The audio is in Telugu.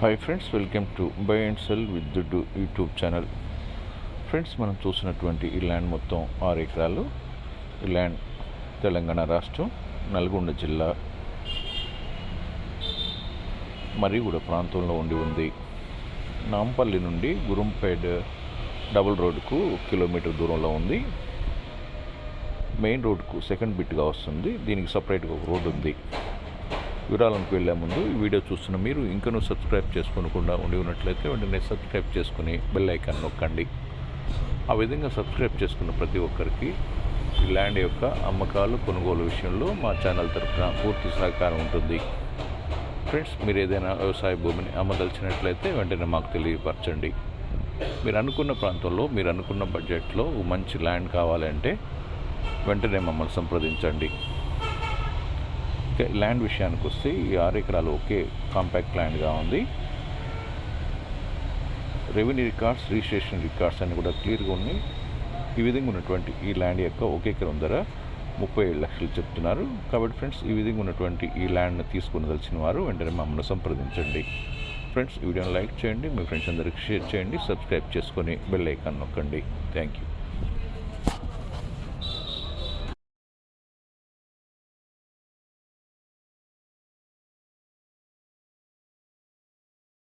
Hi friends welcome to buy and sell with Duddu YouTube channel friends మనం చూసినటువంటి ఈ ల్యాండ్ మొత్తం ఆరు ఎకరాలు. ఈ ల్యాండ్ తెలంగాణ రాష్ట్రం నల్గొండ జిల్లా మరిగూడ ప్రాంతంలో ఉండి ఉంది. నాంపల్లి నుండి గురుంపేట్ డబుల్ రోడ్డుకు కిలోమీటర్ దూరంలో ఉంది. మెయిన్ రోడ్కు సెకండ్ బిట్గా వస్తుంది. దీనికి సపరేట్గా ఒక రోడ్డు ఉంది. వివరాలకు వెళ్ళే ముందు ఈ వీడియో చూస్తున్న మీరు ఇంకనూ సబ్స్క్రైబ్ చేసుకోకుండా ఉండి ఉన్నట్లయితే వెంటనే సబ్స్క్రైబ్ చేసుకుని బెల్ ఐకాన్ నొక్కండి. ఆ విధంగా సబ్స్క్రైబ్ చేసుకున్న ప్రతి ఒక్కరికి ఈ ల్యాండ్ యొక్క అమ్మకాలు కొనుగోలు విషయంలో మా ఛానల్ తరఫున పూర్తి సహకారం ఉంటుంది. ఫ్రెండ్స్ మీరు ఏదైనా వ్యవసాయ భూమిని అమ్మదలిచినట్లయితే వెంటనే మాకు తెలియపరచండి. మీరు అనుకున్న ప్రాంతంలో మీరు అనుకున్న బడ్జెట్లో మంచి ల్యాండ్ కావాలంటే వెంటనే మమ్మల్ని సంప్రదించండి. ఓకే ల్యాండ్ విషయానికి వస్తే ఈ ఆరు ఎకరాలు ఒకే కాంపాక్ట్ ల్యాండ్గా ఉంది. రెవెన్యూ రికార్డ్స్ రిజిస్ట్రేషన్ రికార్డ్స్ అన్ని కూడా క్లియర్గా ఉన్నాయి. ఈ విధంగా ఉన్నటువంటి ఈ ల్యాండ్ యొక్క ఒక ఎకరం ధర ముప్పై ఏడు లక్షలు చెప్తున్నారు. కాబట్టి ఫ్రెండ్స్ ఈ విధంగా ఉన్నటువంటి ఈ ల్యాండ్ని తీసుకునదలిచిన వారు వెంటనే మమ్మల్ని సంప్రదించండి. ఫ్రెండ్స్ ఈ వీడియోని లైక్ చేయండి మీ ఫ్రెండ్స్ అందరికి షేర్ చేయండి సబ్స్క్రైబ్ చేసుకొని బెల్ ఐకాన్ నొక్కండి. Thank you.